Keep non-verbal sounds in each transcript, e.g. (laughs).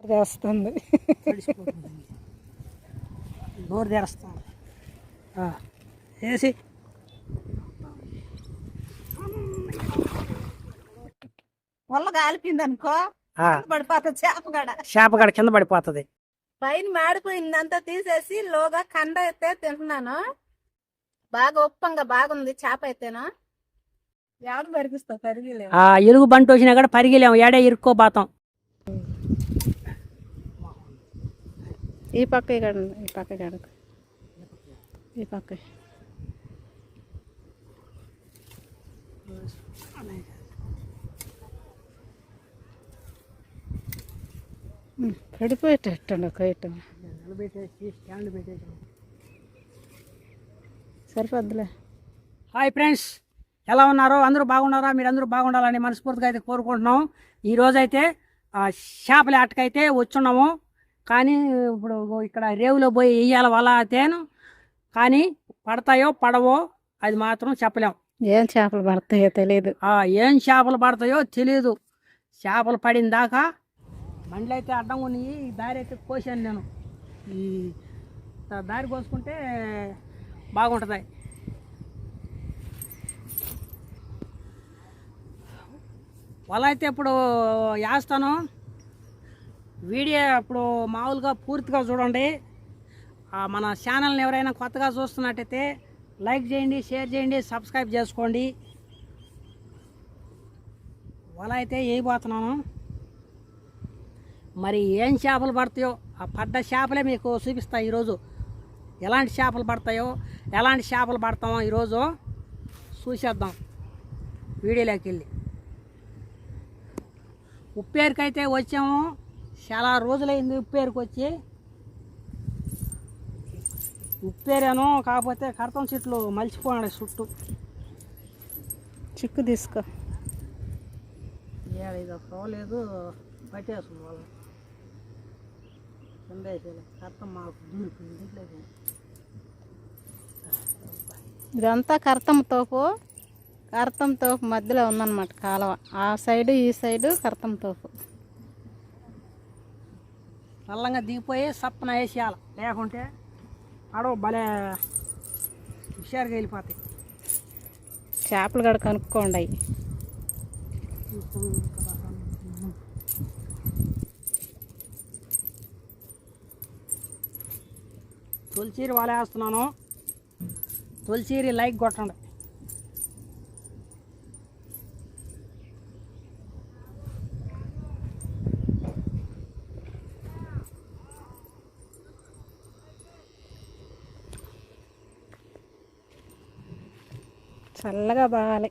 చేస్తుంది తడిసిపోతుంది నోరు తెరుస్తాం. ఆ, వేసి వల్ల కాలిపోయింది అనుకో ఆ, పడిపోతుంది చేపగడ చేప కాడ కింద పడిపోతుంది. పైన మాడిపోయిందంతా తీసేసి లోగా కండ అయితే తింటున్నాను. బాగా ఉప్పంగా బాగుంది చేప అయితేనా. ఎవరు పెరిగిస్తావు పెరిగిలేవు ఆ ఎలుగు బంటి వచ్చినా కూడా పరిగిలేము ఏడే ఇరుక్కోబాతాం ఈ పక్క ఇక్కడ ఈ పక్క కడక ఈ పక్క. పడిపోయేటట్టండి కైట్ నిలబెట్టేసి సరిపోద్దులే. హాయ్ ఫ్రెండ్స్ ఎలా ఉన్నారో? అందరూ బాగున్నారా? మీరు అందరూ బాగుండాలని మనస్ఫూర్తిగా అయితే కోరుకుంటున్నాం. ఈరోజైతే ఆ, చేపల ఆటకైతే వచ్చున్నాము. కానీ ఇప్పుడు ఇక్కడ రేవులో పోయి వెయ్యాల వల తేను. కానీ పడతాయో పడవో అది మాత్రం చెప్పలేం. ఏం చేపలు పడతాయో తెలియదు ఏం చేపలు పడతాయో తెలియదు చేపలు పడిన దాకా బండ్లు అయితే అడ్డం ఉన్నాయి. ఈ దారి అయితే కోసాను నేను. ఈ దారి కోసుకుంటే బాగుంటుంది. వల అయితే ఇప్పుడు వేస్తాను. వీడియో ఇప్పుడు మామూలుగా పూర్తిగా చూడండి. మన ఛానల్ని ఎవరైనా కొత్తగా చూస్తున్నట్టయితే లైక్ చేయండి షేర్ చేయండి సబ్స్క్రైబ్ చేసుకోండి. వల అయితే వేయబోతున్నాను. మరి ఏం చేపలు పడతాయో ఆ పడ్డ చేపలే మీకు చూపిస్తా ఈరోజు. ఎలాంటి చేపలు పడతాయో ఎలాంటి చేపలు పడతామో ఈరోజు చూసేద్దాం. వీడియోలోకి వెళ్ళి. ఉప్పేరుకైతే వచ్చాము. చాలా రోజులైంది ఉప్పేరుకి వచ్చి ఉప్పేరాను కాకపోతే కర్తం చెట్లు మలిచిపోయాడు చుట్టూ. చిక్కు తీసుకో. ఇది పోలేదు పట్టేస్తుంది వాళ్ళు. కింద వేసేలే కర్తం మాకు దూరిపోయింది ఇదంతా కర్తం తోపు. కర్తం తోపు మధ్యలో ఉందన్నమాట కాలువ. ఆ సైడు ఈ సైడు కర్తం తోపు. నల్లంగా దిగిపోయి సప్పన వేసేయాలి. లేకుంటే అడవు భలే హుషారుగా వెళ్ళిపోతాయి. చేపలు గడ కనుక్కోండి. అవి తొలిచీరి వలేస్తున్నాను. తొలిచీరి లైక్ కొట్టండి. చల్లగా బాగాలి.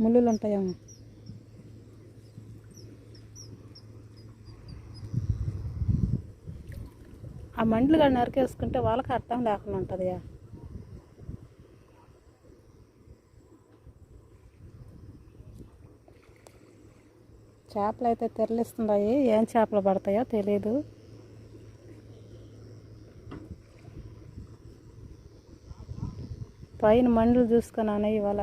ముళ్ళులు ఉంటాయేమో ఆ మండ్లు కానీ నరికేసుకుంటే వాళ్ళకి అర్థం లేకుండా ఉంటుంది చేపలు అయితే తెరలిస్తున్నాయి. ఏం చేపలు పడతాయో తెలీదు. పైన మండలు చూసుకున్నాను ఇవాళ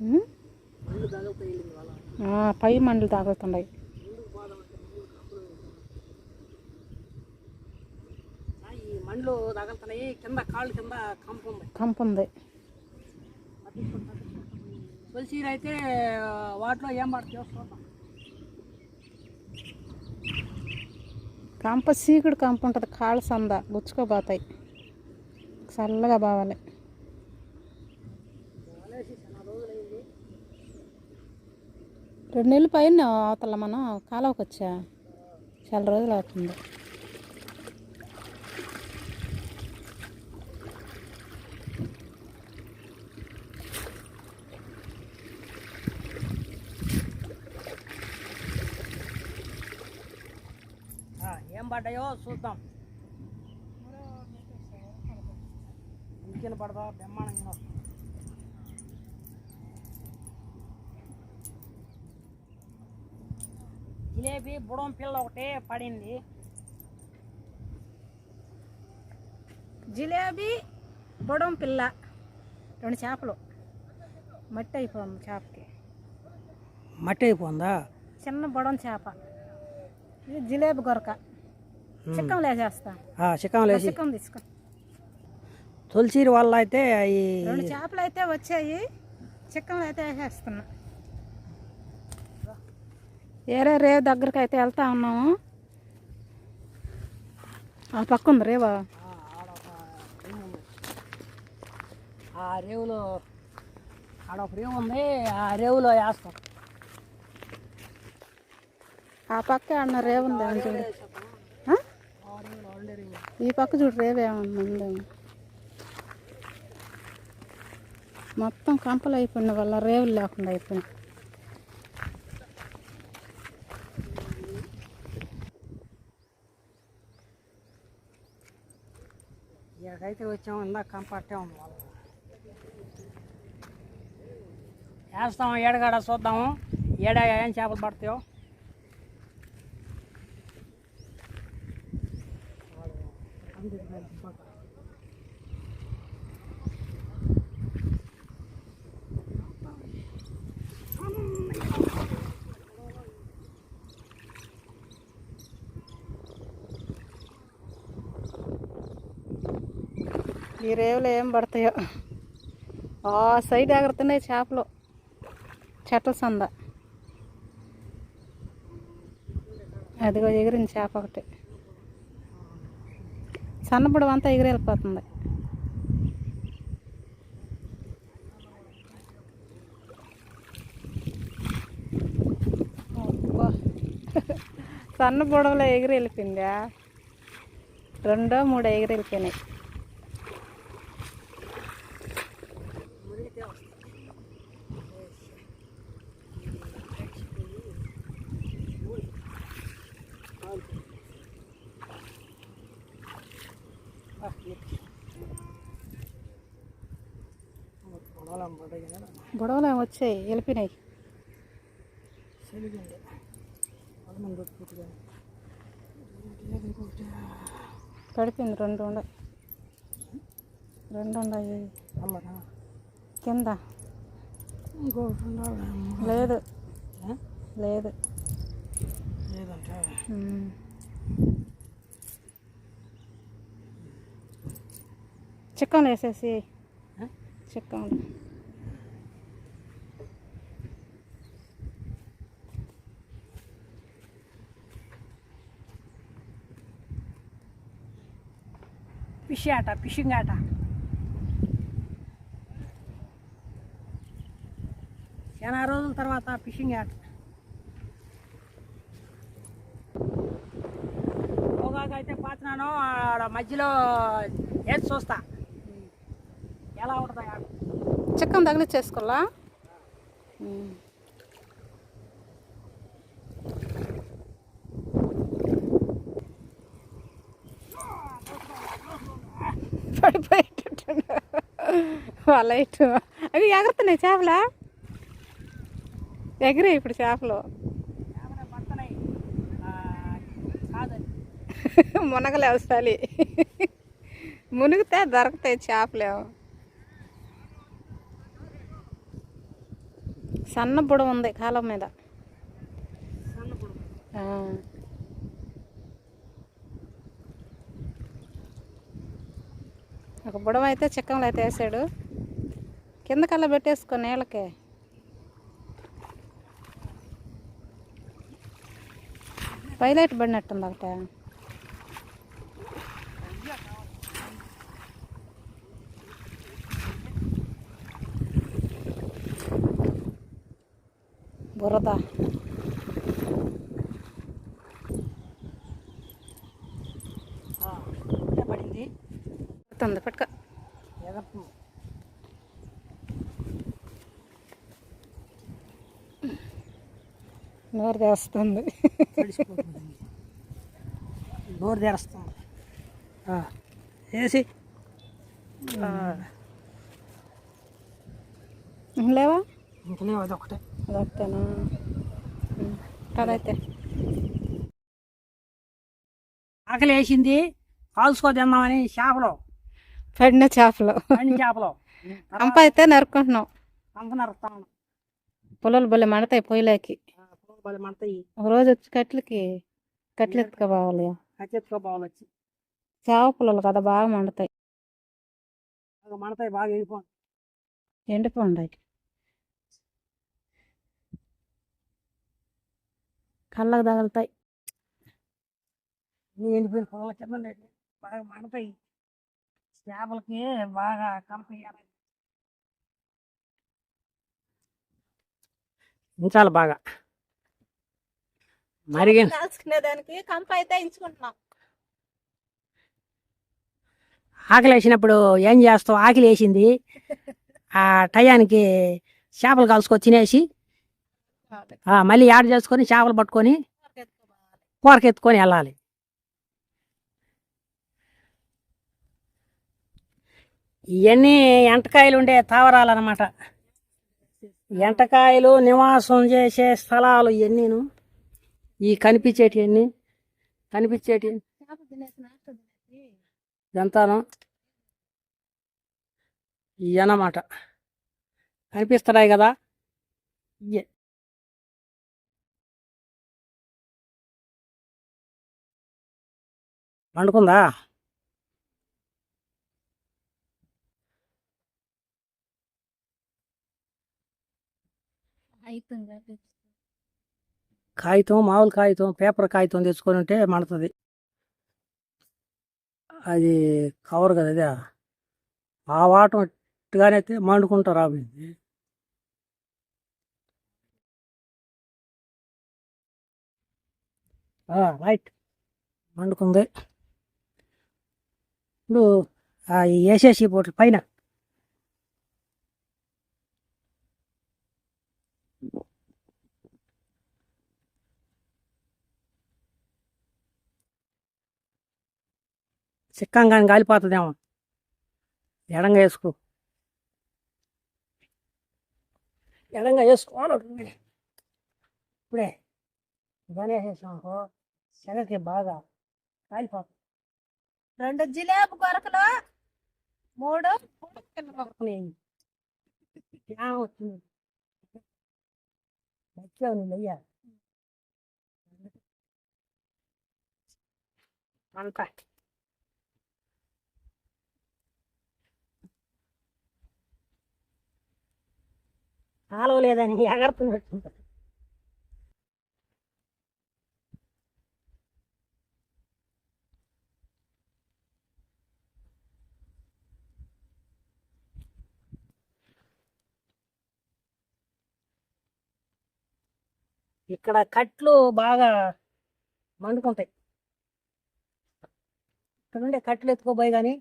ఉమ్? ఆ, పై మండలు తాగుతున్నాయి మండ్లు తగులుతున్నాయి కింద కాళ్ళు కింద కంపు ఉంది. కంపు ఉంది. అయితే వాటిలో ఏం పడతాయో చూద్దాం. కంప సీకుడు కంప ఉంటుంది. కాళ్ళ సంద గుచ్చుకోపోతాయి చల్లగా బావాలి. రెండు నెలల పైన అవతల మనం కాలువకి వచ్చా. చాలా రోజులు అవుతుంది. ఏం పడ్డాయో చూద్దాం. ఇంకేం పడదా? బ్రహ్మాండంగా. జిలేబీ బుడం పిల్ల ఒకటే పడింది. జిలేబీ బొడం పిల్ల రెండు చేపలు. మట్టి అయిపోయింది చేపకి. మట్టి అయిపోయిందా చిన్న బొడం చేప. ఇది జిలేబీ గొరక. చిక్కం లేచేస్తా. చికెన్ లేచి చిక్కం తీసుకో. తులసీరి వల్ల అయితే రెండు చేపలు అయితే వచ్చాయి. చిక్కం అయితే వేసేస్తున్నా. ఏరే రేవు దగ్గరికి అయితే వెళ్తా ఉన్నాము. ఆ పక్క ఉంది రేవా. ఆ రేవులో ఆడ ఒక రేవు ఉంది. ఆ రేవులో వేస్తాం. ఆ పక్క అన్న రేవు ఉంది చూడు? ఈ పక్క చూడు రేవు ఏమన్నా ఉందేమో మొత్తం కంపలు అయిపోయిన వల్ల రేవులు లేకుండా అయిపోయినాయి. ఇక్కడికైతే వచ్చాము ఇందాక కంపట్టే ఉంది. వాళ్ళు వేస్తాము ఏడగాడ చూద్దాము. ఏడా ఏం చేపలు పడతాయో. ఈ రేవులు ఏం పడతాయో. ఆ సైడ్ ఎగురుతున్నాయి చేపలు. చెట్ల సంద. అదిగో ఎగిరింది చేప ఒకటి. సన్నపడం అంతా ఎగిరి వెళ్ళిపోతుంది సన్న బుడవలో ఎగిరి వెళ్ళిపోయిందా రెండో మూడో ఎగిరి వెళ్ళిపోయినాయి బుడవలు ఏమో వచ్చాయి వెళ్ళిపోయినాయి. పడిపోయింది రెండు ఉండ రెండు ఉన్నాయి కింద. లేదు. లేదు. లేదంటే? వేసేసి. చిక్కలు ఫిష్ ఆట ఫిషింగ్ ఆట. చాలా రోజుల తర్వాత ఫిషింగ్ ఆట. అయితే పాతున్నాను ఆడ మధ్యలో వేసి చూస్తా. ఎలా ఉంటుంది చిక్కం తగిలిచ్చేసుకోవాలా? పడిపోయేటట్టు వాళ్ళ ఇటు. అవి ఎగురుతున్నాయి చేపలా? ఎగిరే ఇప్పుడు చేపలు. మునగలేవు చలి మునిగితే దొరుకుతాయి చేపలేవు సన్న బుడ ఉంది కాలం మీద సన్నప్పుడు ఆ. ఒక బుడవ అయితే చిక్కంలో అయితే వేసాడు. కింద కల్లా పెట్టేసుకో నీళ్ళకి. పైలైట్ పడినట్టుంది ఒకట. బురద ఇదే పడింది పడుతుంది పట్టుక నోరు తెస్తుంది నోరు తెరుస్తుంది. వేసి లేవా? ఇంకా లేవు అది ఒకటే అదొకటేనా కదైతే ఆకలి వేసింది కాల్చుకో తిందామని చేపలు. పడిన చేపలు. చేపలు. కంప అయితే నరుక్కుంటున్నాం. అంత నరుకుతాను పొలాలు భలే మండతాయి పొయ్యిలోకి. భలే ఒక రోజు వచ్చి కట్లకి కట్లు ఎత్తుకోవాలి వచ్చి. చేప పొలాలు కదా బాగా మండుతాయి. బాగా మండతాయి బాగా ఎండిపోండాయి. కళ్ళకు తగులుతాయి. ఎండిపోయిన పొలాల కింద ఉండేవి. బాగా మండతాయి. చేపలకి బాగా కంపేయాలి ఉంచాలి బాగా. మరిగి దానికి కంప అయితే ఎంచుకుంటున్నాం. ఆకలి వేసినప్పుడు ఏం చేస్తావు? ఆకలి వేసింది ఆ టయానికి చేపలు కాల్చుకొని తినేసి మళ్ళీ యాడ్ చేసుకొని చేపలు పట్టుకొని కూరకు ఎత్తుకొని వెళ్ళాలి. ఇవన్నీ ఎంటకాయలు ఉండే తావరాలన్నమాట. ఎంటకాయలు నివాసం చేసే స్థలాలు ఇవన్నీను ఈ కనిపించేటివన్నీ కనిపించేటి ఇదంతాను ఇవన్నమాట కనిపిస్తున్నాయి కదా. ఇయ్యే కాగితం మామూలు కాగితం పేపర్ కాగితం తెచ్చుకొని ఉంటే మండుతుంది. అది కవర్ కదా అదే ఆ వాటం ఇట్టుగానే అయితే మండుకుంటారు అవి రైట్. మండుకుంది. ఇప్పుడు ఆ ఈ వేసేసి పైన. చిక్కంగా గాలిపోతుందేమో ఎడంగా వేసుకో. ఎడంగా వేసుకోవాలి ఇప్పుడే ఇవన్నీ వేసేసామనుకో శనగకి బాగా కాలిపోతుంది. రెండు జిలేబు కొరకలు మూడు వచ్చింది వచ్చావు నువ్వు అయ్యా అంతా కాలువ లేదని ఎగరుతున్నట్టు ఇక్కడ కట్లు బాగా మండుకుంటాయి. ఇక్కడ ఉండే కట్లు ఎత్తుకోబోయి కానీ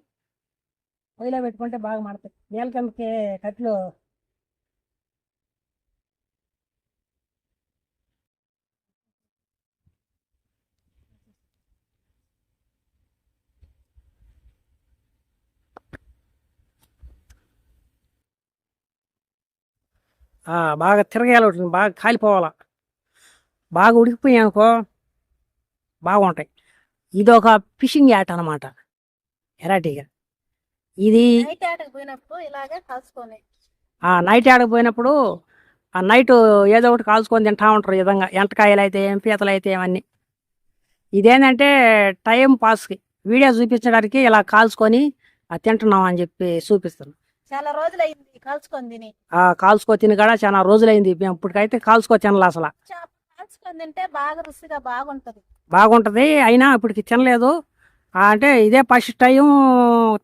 పొయ్యిలో పెట్టుకుంటే బాగా మండుతాయి. నేల కిందకి కట్లు బాగా తిరగేయాలి వాటిని, బాగా కాలిపోవాలా. బాగా ఉడికిపోయాయి అనుకో బాగుంటాయి. ఇది ఒక ఫిషింగ్ యాట్ అనమాట ఎరాటీగా. ఇది నైట్ ఆడకు పోయినప్పుడు ఆ నైట్ ఏదో ఒకటి కాల్చుకొని తింటా ఉంటారు ఈ విధంగా. ఎంటకాయలు అయితే ఏం పీతలు అయితే ఏమన్నీ ఇదేంటంటే టైం పాస్కి. వీడియో చూపించడానికి ఇలా కాల్చుకొని తింటున్నాం అని చెప్పి చూపిస్తాను. చాలా రోజులు అయింది కలుసుకొని తిని. ఆ కాల్చుకో తిని కూడా చాలా రోజులైంది. మేము ఇప్పటికైతే కాల్చుకో తినలే అసలు. కాల్చుకొని తింటే బాగా రుచిగా బాగుంటది. బాగుంటుంది. అయినా ఇప్పటికి తినలేదు. అంటే ఇదే ఫస్ట్ టైం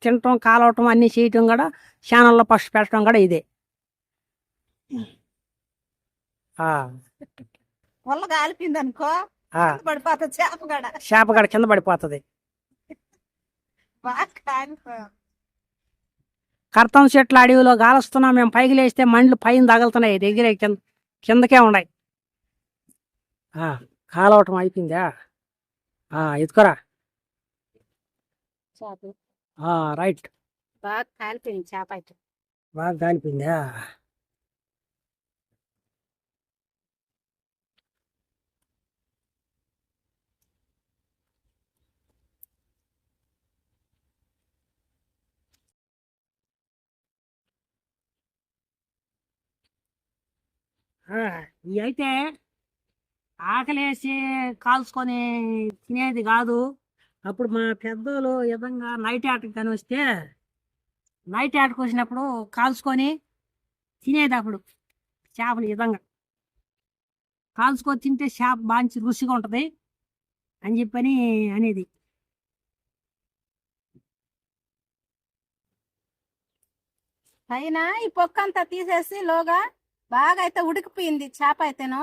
తినటం కాలవటం అన్నీ చేయటం కూడా ఛానల్లో ఫస్ట్ పెట్టడం కూడా ఇదే. వల్ల కాలిపోయింది అనుకో పడిపోతుంది చేప కూడా. చేప కూడా కింద పడిపోతుంది. బాగా కర్తం చెట్ల అడవిలో గాలుస్తున్నాం మేము పైకి లేస్తే మండ్లు పైన తగులుతున్నాయి దగ్గరే కింద కిందకే ఉన్నాయి. కాలవటం అయిపోయిందా? ఆ, ఎత్తుకోరా. రైట్. బాగా కాలిపోయింది చేప అయితే. బాగా కాలిపోయిందా? అయితే ఆకలేసి కాల్చుకొని తినేది కాదు. అప్పుడు మా పెద్దలు విధంగా నైట్ ఆటకు కానీ వస్తే నైట్ ఆటకు వచ్చినప్పుడు కాల్చుకొని తినేది అప్పుడు చేపలు విధంగా. కాల్చుకొని తింటే చేప మంచి రుచిగా ఉంటుంది అని చెప్పని అనేది. పైన ఈ పొక్క అంతా తీసేసి లోగా బాగా అయితే ఉడికిపోయింది చేప అయితేను.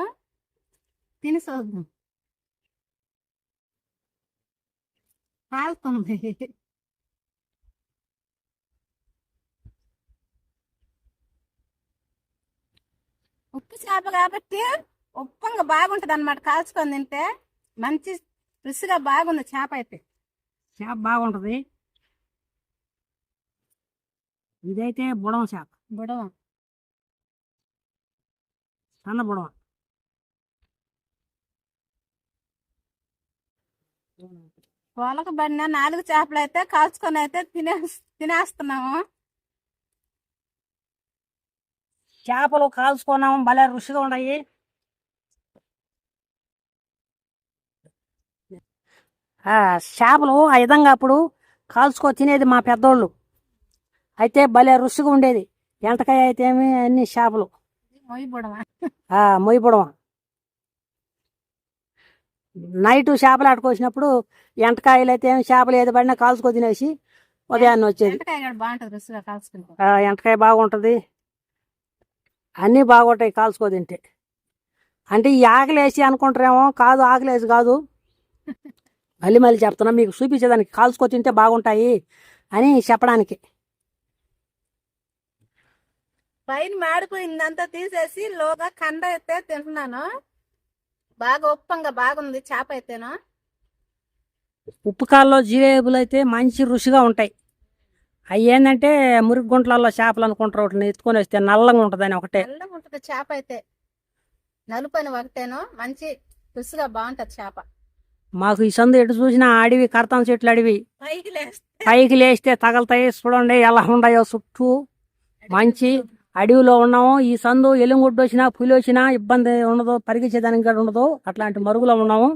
తిని చూద్దాం. కాలుతుంది ఉప్పు చేప కాబట్టి ఉప్పంగా బాగుంటది అనమాట కాల్చుకొని తింటే మంచి రుచిగా బాగుంది చేప అయితే. చేప బాగుంటుంది. ఇదైతే బుడం చేప. బుడవ సన్న బుడవ. పొలకు పడిన నాలుగు చేపలు అయితే కాల్చుకొని అయితే తినే తినేస్తున్నాము. చేపలు కాల్చుకున్నాము భలే రుచిగా ఉన్నాయి. ఆ, చేపలు ఆ విధంగా అప్పుడు కాల్చుకో తినేది మా పెద్దోళ్ళు. అయితే భలే రుచిగా ఉండేది. ఎంటకాయ అయితే ఏమి అన్ని చేపలు. మొయ్యి ఆ, మొయ్యపడం నైట్ చేపలు ఆడుకొచ్చినప్పుడు ఎంటకాయలు అయితే ఏమి చేపలు ఏది పడినా కాల్చుకో తినేసి ఉదయాన్నే వచ్చేది. ఎంటకాయ కూడా బాగుంటది రుచిగా కాల్చుకుంటే. ఆ, ఎంటకాయ బాగుంటుంది. అన్నీ బాగుంటాయి కాల్చుకో తింటే. అంటే ఈ ఆకలేసి అనుకుంటారేమో కాదు ఆకలేసి కాదు. మళ్ళీ మళ్ళీ చెప్తున్నా మీకు చూపించేదానికి కాల్చుకో తింటే బాగుంటాయి అని చెప్పడానికి. పైన మాడిపోయిందంతా తీసేసి లోగా కండ అయితే తింటున్నాను. బాగా ఉప్పంగా బాగుంది చేప అయితేను. ఉప్పు కాల్లో జిలేబులు అయితే మంచి రుచిగా ఉంటాయి. అవి ఏంటంటే మురికి గుంటలలో చేపలు అనుకుంటారు వాటిని ఎత్తుకొని వస్తే నల్లంగా ఉంటుందని ఒకటే. తెల్లగా ఉంటుంది చేప అయితే. నలుపని ఒకటేను. మంచి రుచిగా బాగుంటది చేప. మాకు ఈ సందు ఎటు చూసినా అడవి కర్తాం చెట్లు అడవి. పైకి లేస్తే పైకి లేస్తే తగలుతాయి చూడండి ఎలా ఉన్నాయో చుట్టూ. మంచి అడవిలో ఉన్నాము ఈ సందు ఎలుగుడ్డు వచ్చినా పులి వచ్చినా ఇబ్బంది ఉండదు పరిగెచ్చేదానికి కూడా ఉండదు. అట్లాంటి మరుగులో ఉన్నాము.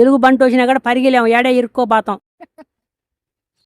ఎలుగు బంటి వచ్చినా కూడా పరిగెలేము ఏడే ఇరుక్కోబాతాం (laughs)